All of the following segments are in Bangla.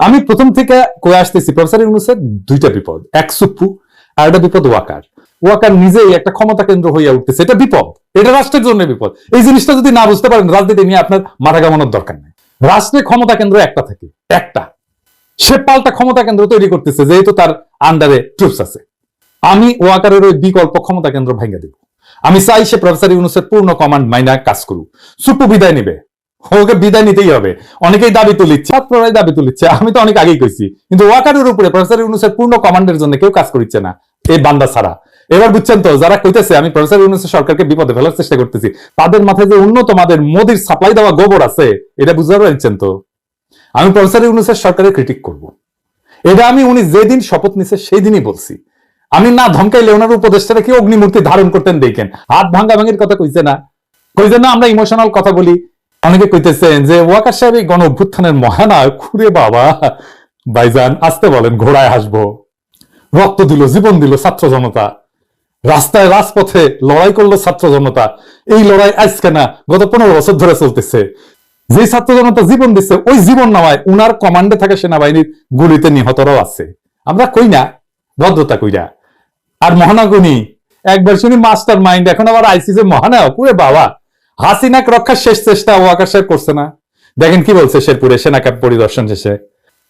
আমি প্রথম থেকে কয়ে আসতেছি, প্রফেসর ইউনুসের দুইটা বিপদ। এক সুপ্পু, আর একটা বিপদ ওয়াকার। ওয়াকার নিজেই একটা ক্ষমতা কেন্দ্র হইয়া উঠতেছে। এটা বিপদ। এটা রাষ্ট্রের জন্য বিপদ। এই জিনিসটা যদি না বুঝতে পারেন, রাজনীতি নিয়ে আপনার মাথা কামানোর দরকার নেই। রাষ্ট্রের ক্ষমতা কেন্দ্র একটা থাকে। একটা। সে পাল্টা ক্ষমতা কেন্দ্র তৈরি করতেছে, যেহেতু তার আন্ডারে ট্রুপস আছে। আমি ওয়াকারের ওই বিকল্প ক্ষমতা কেন্দ্র ভেঙে দেব। আমি চাই সে প্রফেসর ইউনুসের পূর্ণ কমান্ড মাইনা কাজ করুক। সুপ্পু বিদায় নিবে। ওকে বিদায় নিতেই হবে। অনেকেই দাবি তুলিচ্ছে ছাত্ররাই দাবি তুলিচ্ছে। আমি তো অনেক আগেই কইছি। কিন্তু ওয়াকারের উপরে প্রফেসর ইউনুসের পূর্ণ কমান্ডের জন্য কেউ কাজ করিচ্ছে না, এই বান্দা ছাড়া। এবার বুঝছেন তো, যারা কইতেছে, আমি প্রফেসর ইউনুসের সরকারকে বিপদে ফেলার চেষ্টা করতেছি, তাদের মাথায় যে উন্নত মাদের মোদির সাপ্লাই দেওয়া গোবর আছে, এটা বুঝতে পারছেন তো? আমি প্রফেসর ইউনুসের সরকারের ক্রিটিক করব। এটা আমি উনি যেদিন শপথ নিছে সেই দিনই বলছি। আমি না ধমকাইলে ওনার উপদেষ্টারা কি অগ্নিমূর্তি ধারণ করতেন দেখেন? হাত ভাঙ্গা ভাঙির কথা কইছে না। কইছে, না, আমরা ইমোশনাল কথা বলি। অনেকে কইতেছেন যে ওয়াকার সাহেব এই গণ অভ্যুত্থানের মহানায়ক খুরে বাবা। ভাইজান, আসতে বলেন, ঘোড়ায় হাসবো। রক্ত দিল, জীবন দিল ছাত্র জনতা। রাস্তায় রাজপথে লড়াই করল ছাত্র জনতা। এই লড়াই আজকে না, গত পনেরো বছর ধরে চলতেছে। যে ছাত্র জনতা জীবন দিচ্ছে ওই জীবন নামায় উনার কমান্ডে থাকা সেনাবাহিনীর গুলিতে নিহতরাও আছে। আমরা কই না, ভদ্রতা কইরা আর মহানাগুনি, একবার শুনি মাস্টার মাইন্ড, এখন আবার আইসিসি মহানায়ক, ওরে বাবা। হাসিনাক রক্ষার শেষ চেষ্টা ও আকাশ সাহেব করছে না। দেখেন কি বলছে শেরপুরে সেনা ক্যাম্প পরিদর্শন শেষে।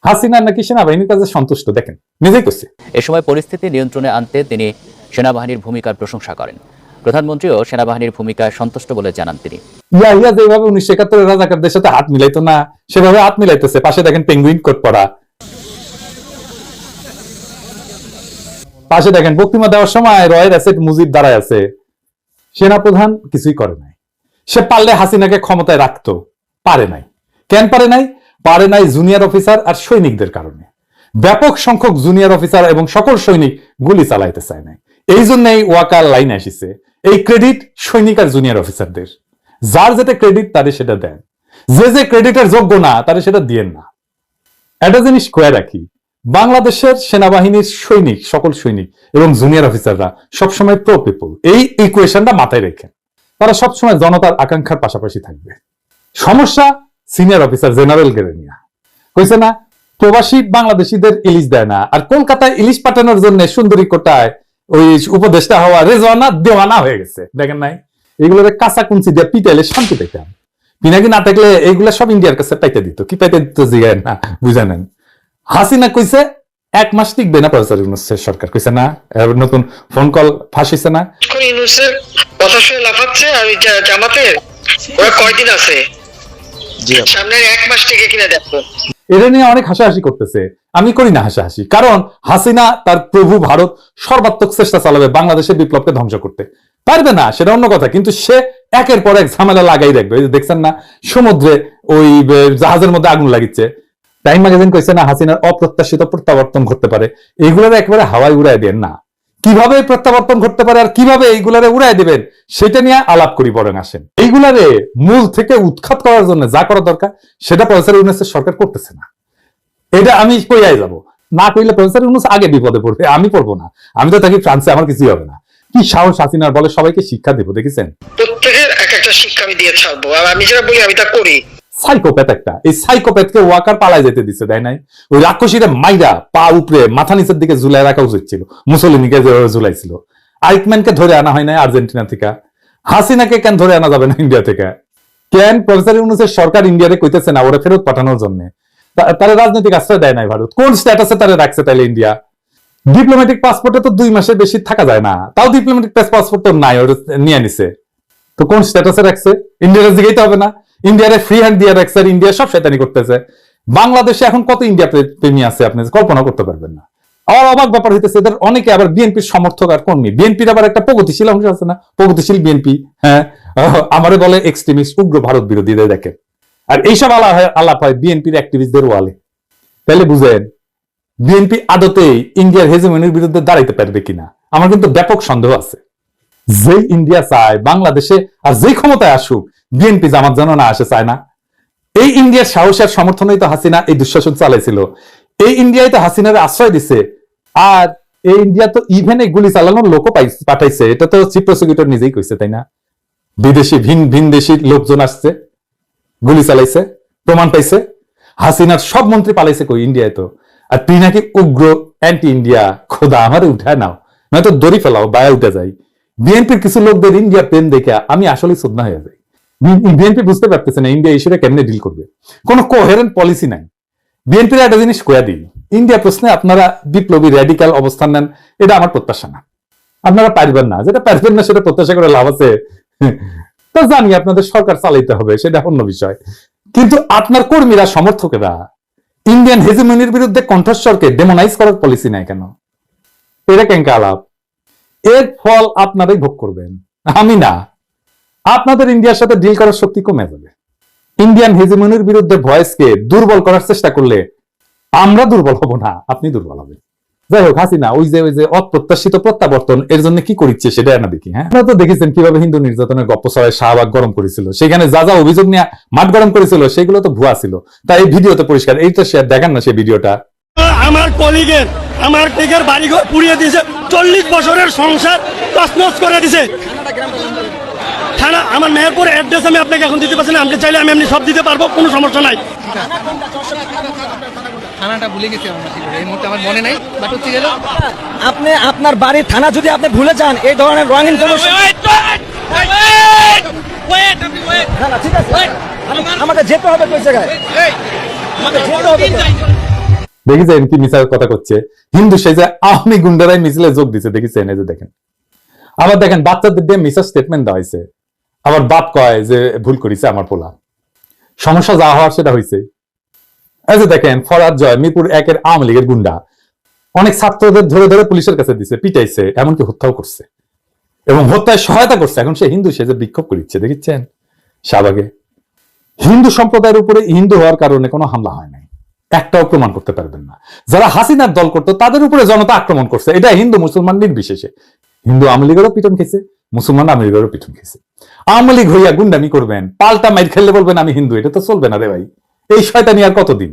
হাসিনা নাকি সেনাবাহিনীর কাছে সন্তুষ্ট দেখেন নিজেই করছে। এ সময় পরিস্থিতি নিয়ন্ত্রণে আনতে তিনি সেনাবাহিনীর ভূমিকার প্রশংসা করেন। প্রধানমন্ত্রীও সেনাবাহিনীর ভূমিকায় সন্তুষ্ট বলে জানান তিনি। ইয়া ইয়া যেভাবে উনিশশো একাত্তরের রাজাকারদের সাথে হাত মিলাইতো না সেভাবে হাত মিলাইতেছে। পাশে দেখেন পেঙ্গুইন কোট পরা। পাশে দেখেন বক্তিমা দেওয়ার সময় রয়ের অ্যাসেট মুজিব দাঁড়ায় আছে। সেনাপ্রধান কিছুই করে নাই। সে পারলে হাসিনাকে ক্ষমতায় রাখতো। পারে নাই। কেন পারে নাই? পারে নাই জুনিয়র অফিসার আর সৈনিকদের কারণে। ব্যাপক সংখ্যক জুনিয়র অফিসার এবং সকল সৈনিক গুলি চালাইতে চায় নাই। এই জন্যই ওয়াকার লাইন আসিছে। এই ক্রেডিট সৈনিক আর জুনিয়র অফিসারদের। যার যেটা ক্রেডিট, তারে সেটা দেন। যে যে ক্রেডিটের যোগ্য না, তারে সেটা দিয়েন না। একটা জিনিস কয়ে রাখি। বাংলাদেশের সেনাবাহিনীর সৈনিক, সকল সৈনিক এবং জুনিয়র অফিসাররা সবসময় প্রো পিপল এই ইকুয়েশনটা মাথায় রেখেন। তারা সবসময় জনতার আকাঙ্ক্ষার পাশাপাশি থাকবে। সমস্যা সিনিয়র অফিসার জেনারেল গেলে নিয়ে কইছে না, প্রবাসী বাংলাদেশিদের ইলিশ দেয় না, আর কলকাতায় ইলিশ পাঠানোর জন্য সুন্দরী কোটায় ওই উপদেষ্টা হওয়া রেজওয়ানা দেওয়ানা হয়ে গেছে। দেখেন নাই, এগুলোর কাঁচা কুঞ্চি দিয়ে পিটাইলে শান্তি পেতাম পিনাকি না থাকলে এইগুলা সব ইন্ডিয়ার কাছে পাইতে দিত। কি পাইতে দিত জিগায় না, বুঝে নেন হাসিনা কইছে এক মাস টিকবে না প্রফেসর ইউনুসের সরকার কইছে না এবার নতুন ফোন কল ফাঁসিছে না। ইউনুসের কথা শুনে লাফাচ্ছে আর ওই জা- জামাতের ওরা কয়দিন আছে? সামনের এক মাস থেকে কিনা দেখো। এটা নিয়ে অনেক হাসাহাসি করতেছে। আমি করি না হাসাহাসি কারণ হাসিনা তার প্রভু ভারত সর্বাত্মক চেষ্টা চালাবে বাংলাদেশের বিপ্লবকে ধ্বংস করতে। পারবে না সেটা অন্য কথা কিন্তু সে একের পর এক ঝামেলা লাগাই রাখবে এই যে দেখছেন না সমুদ্রে ওই জাহাজের মধ্যে আগুন লাগিচ্ছে। টাইম ম্যাগাজিন কইছে না, হাসিনার অপ্রত্যাশিত প্রত্যাবর্তন ঘটতে পারে। এইগুলোর একেবারে হাওয়ায় উড়াই দেন না। কীভাবে প্রত্যাবর্তন ঘটতে পারে আর কীভাবে এইগুলারে উড়াই দিবেন, সেটা নিয়ে আলাপ করি, বরং আসেন। এইগুলারে মূল থেকে উৎখাত করার জন্য যা করা দরকার, সেটা প্রফেসর ইউনুসের সরকার করতেছে না। এটা আমি কইয়াই যাব। না কইলে প্রফেসর ইউনুস আগে বিপদে পড়বে, আমি পড়ব না। আমি তো থাকি ফ্রান্সে, আমার কিছুই হবে না। কি সাহস হাসিনার বলে সবাইকে শিক্ষা দিব, দেখেছেন? প্রত্যেকের এক একটা শিক্ষা আমি দিয়ে ছাড়বো, আর আমি যেটা বলি, আমি তা করি। সাইকোপ্যাথ একটা এই সাইকোপ্যাথকে ওয়াকার পালায় যেতে দিছে তাই নাই? ওই রাক্ষসীরা মাইরা পা উপরে, মাথা নিচের দিকে ঝুলাই রাখা উচিত ছিল। মুসলিনীকে যেভাবে ঝুলাইছিল। আইকম্যানকে ধরে আনা হয় নাই আর্জেন্টিনা থেকে। হাসিনাকে কেন ধরে আনা যাবে না ইন্ডিয়া থেকে? কেন? প্রফেসর ইউনুসের সরকার ইন্ডিয়ারে কইতেছে না, ওরা ফেরত পাঠানোর জন্য। তারা রাজনৈতিক আশ্রয় দেয় নাই ভারত। কোন স্ট্যাটাসে তারা রাখছে তাহলে ইন্ডিয়া? ডিপ্লোম্যাটিক পাসপোর্টে তো দুই মাসের বেশি থাকা যায় না। তাও ডিপ্লোম্যাটিক পাসপোর্ট তো নাই, ওরা নিয়ে নিছে। তো কোন স্ট্যাটাসে রাখছে? ইন্ডিয়ার দিকেই তো হবে না। ইন্ডিয়ারে ফ্রি হ্যান্ড দিয়ে রাখছে ইন্ডিয়া সব শয়তানি করতেছে। বাংলাদেশে এখন কত ইন্ডিয়া প্রেমী আছে আপনি? কল্পনা করতে পারবেন না। আবার অবাক ব্যাপার হইতেছে, এদের অনেকে আবার বিএনপির সমর্থক আর কর্মী। বিএনপির আবার একটা প্রগতিশীল অংশ আছে না? প্রগতিশীল বিএনপি হ্যাঁ? আমারে বলে এক্সট্রিমিস্ট উগ্র ভারত বিরোধীদের দেখে আর এইসব আলাপ হয় আলাপ হয় বিএনপির অ্যাক্টিভিস্টদের ওয়ালে। তাহলে বুঝেন, বিএনপি আদতে ইন্ডিয়ার হেজেমনির বিরুদ্ধে দাঁড়াইতে পারবে কিনা? আমার কিন্তু ব্যাপক সন্দেহ আছে। যেই ইন্ডিয়া চায় বাংলাদেশে আর যেই ক্ষমতায় আসুক বিএনপি জামাত যেন না আসে চায় না। এই ইন্ডিয়ার সাহসের সমর্থনেই তো হাসিনা, এই দুঃশাসন চালাইছিল। এই ইন্ডিয়ায় তো হাসিনার আশ্রয় দিছে। আর এই ইন্ডিয়া তো ইভেন এই গুলি চালানোর লোকও পাঠাইছে। এটা তো চিফ প্রসিকিউটর নিজেই কইছে, তাই না? বিদেশি, ভিন ভিন দেশি লোকজন আসছে, গুলি চালাইছে, প্রমাণ পাইছে। হাসিনার সব মন্ত্রী পালাইছে কই ইন্ডিয়ায় তো। আর তুই নাকি উগ্র অ্যান্টি ইন্ডিয়া খোদা আমারে উঠায় নাও। নয়তো দড়ি ফেলাও, বায়া উঠে যাই বিএনপির কিছু লোকদের ইন্ডিয়া প্রেম দেখে আমি আসলে শ্রদ্ধা হয়ে যাই। বিএনপি বুঝতে পারতেছে না ইন্ডিয়া ইস্যুটা কেমনে ডিল করবে। কোনো কোহেরেন্ট পলিসি নাই। বিএনপির একটা জিনিস কয়া দিই ইন্ডিয়া প্রশ্নে আপনারা বিপ্লবী র্যাডিক্যাল অবস্থান নেন, এটা আমার প্রত্যাশা না। আপনারা পারবেন না, যেটা পারবেন না সেটা প্রত্যাশা করে লাভ আছে। তো জানি আপনাদের সরকার চালাইতে হবে, সেটা অন্য বিষয়। কিন্তু আপনার কর্মীরা সমর্থকেরা ইন্ডিয়ান হেজিমনির বিরুদ্ধে কণ্ঠস্বরকে ডেমোনাইজ করার পলিসি নাই কেন? এটা কেঙ্কা আলাপ। এর ফল আপনারাই ভোগ করবেন। আমি না। আপনাদের ইন্ডিয়ার সাথে ডিল করার শক্তি কমে যাবে। ইন্ডিয়ান হেজিমনির বিরুদ্ধে ভয়েসকে দুর্বল করার চেষ্টা করলে আমরা দুর্বল হব না, আপনি দুর্বল হবেন। যাই হোক, হাসিনা, ওই যে ওই যে অপ্রত্যাশিত প্রত্যাবর্তন, এর জন্য কি করিচ্ছে সেটা না দেখি হ্যাঁ? আপনারা তো দেখেছেন কীভাবে হিন্দু নির্যাতনের গপ্প ছড়ায় শাহবাগ গরম করেছিল। সেখানে যা যা অভিযোগ নিয়ে মাঠ গরম করেছিল, সেগুলো তো ভুয়া ছিল। তাই এই ভিডিওতে পরিষ্কার, এই তো শেয়ার দেখেন না সেই ভিডিওটা। আমার কলিগের আমার টিকের বাড়িঘর পুড়িয়ে দিয়েছে, চল্লিশ বছরের সংসার তছনছ করে দিছে থানা আমার মেহেরপুর অ্যাড্রেস আমি আপনাকে এখন দিতে পারছি না। আপনি চাইলে আমি এমনি সব দিতে পারব কোনো সমস্যা নাই। থানাটা ভুলে গেছি এই মুহূর্তে আমার মনে নাই বাট হচ্ছে গেল আপনি আপনার বাড়ির থানা যদি আপনি ভুলে যান এই ধরনের রং ইনফরমেশন না না ঠিক আছে। আমাকে যেতে হবে ওই জায়গায়? আমাকে যেতে হবে দেখেছেন কি মিসাইল কথা করছে। হিন্দু সেই যে আওয়ামী গুন্ডারাই মিছিলে যোগ দিছে দেখেছেন এই যে দেখেন। আবার দেখেন বাচ্চাদের দিয়ে মিসার স্টেটমেন্ট দেওয়া হয়েছে আবার বাপ কয় যে, ভুল করেছে আমার পোলা। সমস্যা যা হওয়ার সেটা হয়েছে এই দেখেন, ফরাদ জয় মিরপুর একের আওয়ামী লীগের গুন্ডা। অনেক ছাত্রদের ধরে ধরে পুলিশের কাছে দিছে, পিটাইছে, এমনকি হত্যাও করছে। এবং হত্যায় সহায়তা করছে। এখন সে হিন্দু, সে যে বিক্ষোভ করিচ্ছে দেখেছেন শাহবাগে। হিন্দু সম্প্রদায়ের উপরে হিন্দু হওয়ার কারণে কোনো হামলা হয় নাই। একটাও প্রমাণ করতে পারবেন না। যারা হাসিনার দল করতো, তাদের উপরে জনতা আক্রমণ করছে। এটা হিন্দু, মুসলমান নির্বিশেষে। হিন্দু আওয়ামী পিটন খেয়েছে, মুসলমান আওয়ামী পিটন খেয়েছে। আওয়ামী লীগ হইয়া গুন্ডামি করবেন, পাল্টা মাইর খেললে বলবেন আমি হিন্দু, এটা তো চলবে না রে ভাই। এই শয়তানি আর কতদিন?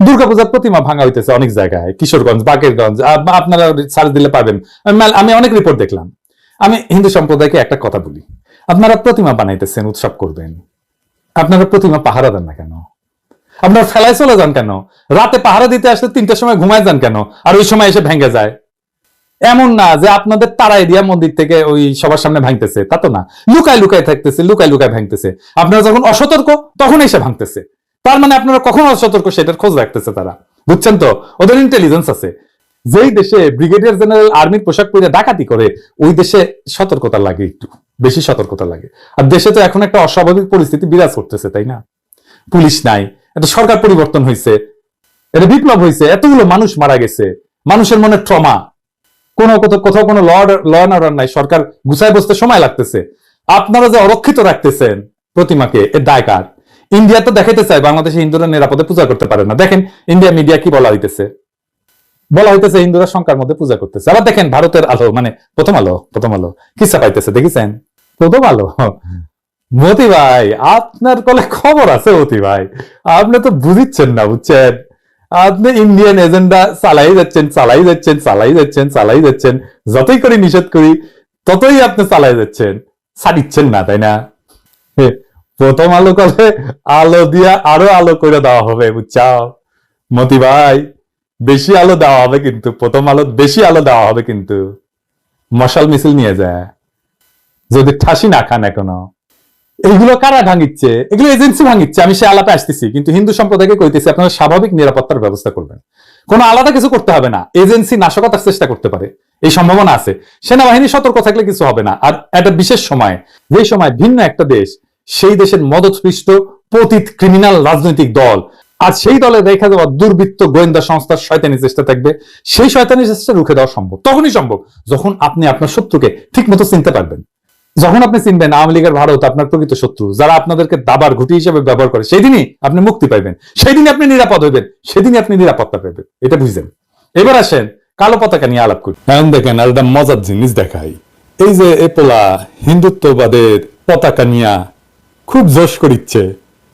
দুর্গাপূজার প্রতিমা ভাঙা হইতেছে অনেক জায়গায়, কিশোরগঞ্জ, বাকেরগঞ্জ আপনারা সার্চ দিলে পাবেন। আমি অনেক রিপোর্ট দেখলাম। আমি হিন্দু সম্প্রদায়কে একটা কথা বলি, আপনারা প্রতিমা বানাইতেছেন, উৎসব করবেন। আপনারা প্রতিমা পাহারা দেন না কেন? আপনারা ফেলায় চলে যান কেন? রাতে পাহারা দিতে আসলে তিনটার সময় ঘুমায় যান কেন? আর ওই সময় এসে ভেঙে যায়। এমন না যে আপনাদের তারা এরিয়া মন্দির থেকে ওই সবার সামনে ভাঙতেছে, তা তো না। লুকায় লুকায় থাকতেছে, লুকায় লুকায় ভাঙতেছে। আপনারা যখন অসতর্ক, তখন এসে ভাঙতেছে। তার মানে আপনারা কখন অসতর্ক, সেটার খোঁজ রাখতেছে তারা। বুঝছেন তো? ওদের ইন্টেলিজেন্স আছে। যেই দেশে ব্রিগেডিয়ার জেনারেল আর্মির পোশাক পরে ডাকাতি করে, ওই দেশে সতর্কতা লাগে একটু। বেশি সতর্কতা লাগে। আর দেশে তো এখন একটা অস্বাভাবিক পরিস্থিতি বিরাজ করতেছে, তাই না? পুলিশ নাই একটা সরকার পরিবর্তন হয়েছে এটা বিপ্লব হয়েছে এতগুলো মানুষ মারা গেছে। মানুষের মনে ট্রমা কোনো কোথাও কোনো ল ল অর্ডার নাই, সরকার গুছায় বসতে সময় লাগতেছে। আপনারা যে অরক্ষিত রাখতেছেন প্রতিমাকে, এর দায় কার ইন্ডিয়া তো দেখাইতে চায়, বাংলাদেশে হিন্দুরা নিরাপদে পূজা করতে পারে না। দেখেন ইন্ডিয়া মিডিয়া কি বলা হইতেছে? বলা হইতেছে হিন্দুরা সংখ্যার মধ্যে পূজা করতেছে। আবার দেখেন, ভারতের আলো মানে প্রথম আলো প্রথম আলো কিসা পাইতেছে, দেখেছেন? প্রথম আলো। মতি ভাই, আপনার কলে খবর আছে মতি ভাই। আপনি তো বুঝিচ্ছেন না, বুঝছেন? আপনি ইন্ডিয়ান এজেন্ডা চালাই যাচ্ছেন চালাই যাচ্ছেন চালাই যাচ্ছেন চালাই যাচ্ছেন যতই করে নিষেধ করি ততই আপনি চালাই যাচ্ছেন ছাড়িচ্ছেন না তাই না প্রথম আলো কলে আলো দিয়া আরও আলো করে দেওয়া হবে বুঝছাও মতি ভাই বেশি আলো দেওয়া হবে কিন্তু প্রথম আলো বেশি আলো দেওয়া হবে কিন্তু মশাল মিছিল নিয়ে যায় যদি ঠাসি না খান এখনও এইগুলো কারা ভাঙিচ্ছে? এগুলো এজেন্সি ভাঙিচ্ছে, আমি সে আলাপে আসতেছি, কিন্তু হিন্দু সম্প্রদায়কে কইতেছি আপনারা স্বাভাবিক নিরাপত্তার ব্যবস্থা করবেন। কোনো আলাদা কিছু করতে হবে না এজেন্সি নাশকতার চেষ্টা করতে পারে, এই সম্ভাবনা আছে। সেনাবাহিনী সতর্ক থাকলে কিছু হবে না, আর একটা বিশেষ সময়, যে সময় ভিন্ন একটা দেশ, সেই দেশের মদতপৃষ্ট পতিত ক্রিমিনাল রাজনৈতিক দল, আর সেই দলে দেখা যাওয়া দুর্বৃত্ত গোয়েন্দা সংস্থার শয়তানি চেষ্টা থাকবে, সেই শয়তানি চেষ্টা রুখে দেওয়া সম্ভব, তখনই সম্ভব, যখন আপনি আপনার শত্রুকে ঠিক মতো চিনতে পারবেন। যখন আপনি চিনবেন আওয়ামী লীগের ভারত আপনার প্রকৃত শত্রু, যারা আপনাদেরকে দাবার ঘুটি হিসেবে ব্যবহার করে সেই দিনই আপনি মুক্তি পাইবেন। সেই দিনই আপনি নিরাপদ হইবেন। সেদিনই আপনি নিরাপত্তা পাইবেন। এটা বুঝলেন এবার আসেন কালো পতাকা নিয়ে আলাপ করি। এখন দেখেন আর একটা মজার জিনিস দেখাই। এই যে এপোলা হিন্দুত্ববাদের পতাকা নিয়ে খুব জোশ করিচ্ছে,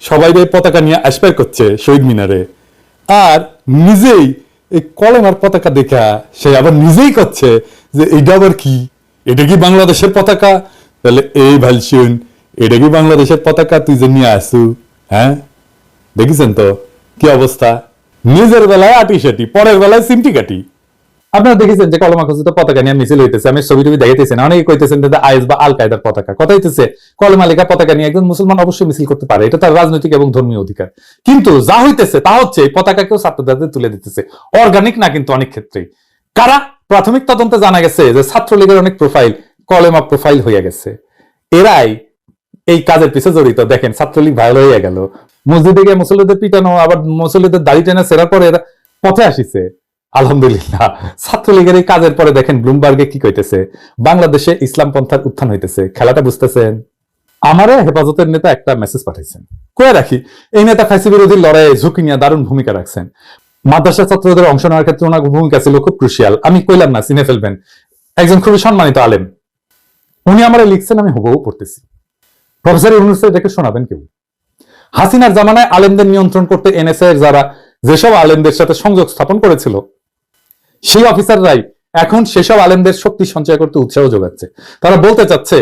সবাই এই পতাকা নিয়ে অ্যাসপায়ার করছে শহীদ মিনারে, আর নিজেই এই কলমার পতাকা দেখা সে আবার নিজেই করছে যে এইটা আবার কি? এটা কি বাংলাদেশের পতাকা? তাহলে এই ভালসুন এটা কি বাংলাদেশের পতাকা তুই যে নিয়ে আসু হ্যাঁ? দেখেছেন তো? কি অবস্থা? নিজের বেলায় আটি সেটি পরের বেলায় সিমটি কাটি আপনারা দেখেছেন যে কলমা খচিত পতাকা নিয়ে মিছিল হইতেছে, আমি ছবি টবি দেখাইতেছেন অনেকে কইতেছেন যে আইস বা আল কায়দার পতাকা। কথা হইতেছে কলমা লেখা পতাকা নিয়ে একজন মুসলমান অবশ্যই মিছিল করতে পারে। এটা তার রাজনৈতিক এবং ধর্মীয় অধিকার। কিন্তু যা হইতেছে, তা হচ্ছে এই পতাকাকেও ছাত্রদের তুলে দিতেছে। অর্গানিক না কিন্তু অনেক ক্ষেত্রে কারা? প্রাথমিক তদন্তে জানা গেছে যে ছাত্রলীগের অনেক প্রোফাইল কলেমা প্রোফাইল হয়ে গেছে। এরাই এই কাজের পিছে জড়িত। দেখেন, ছাত্রলীগ ভাইরাল হয়ে গেল। মসজিদে গিয়ে মুসল্লিদের পিটানো, আবার মুসল্লিদের দাড়ি টেনে সেরার পরে এরা পথে আসিছে। আলহামদুলিল্লাহ। ছাত্রলীগের এই কাজের পরে দেখেন ব্লুমবার্গে কি কইতেছে? বাংলাদেশে ইসলাম পন্থার উত্থান হইতেছে। খেলাটা বুঝতেছেন? আমারে হেফাজতের নেতা একটা মেসেজ পাঠাইছেন। কয়ে রাখি, এই নেতা ফাঁসি বিরোধী লড়াইয়ে ঝুঁকি নিয়ে দারুণ ভূমিকা রাখছেন। মাদ্রাসা ছাত্রদের অংশ নেওয়ার ক্ষেত্রে ওনার ভূমিকা ছিল খুব ক্রুশিয়াল আমি কইলাম না, চিনে ফেলবেন। একজন খুবই সম্মানিত আলেম। উনি আমারে লিখছেন, আমি হুবহু পড়তেছি। প্রফেসর ইউনুস এটাকে শোনাবেন কেউ? হাসিনার জামানায় আলেমদের নিয়ন্ত্রণ করতে এনএসএ এর যারা যেসব আলেমদের সাথে সংযোগ স্থাপন করেছিল, সেই অফিসাররাই এখন সেসব আলেমদের শক্তি সঞ্চয় করতে উৎসাহ যোগাচ্ছে। তারা বলতে চাচ্ছে,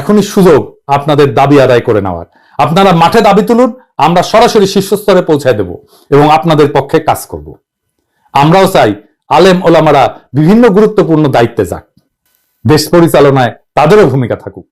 এখনই সুযোগ আপনাদের দাবি আদায় করে নেওয়ার। আপনারা মাঠে দাবি তুলুন, আমরা সরাসরি শীর্ষস্তরে পৌঁছায় দেব এবং আপনাদের পক্ষে কাজ করব। আমরাও চাই আলেম ওলামারা বিভিন্ন গুরুত্বপূর্ণ দায়িত্বে যাক। দেশ পরিচালনায় তাদেরও ভূমিকা থাকুক।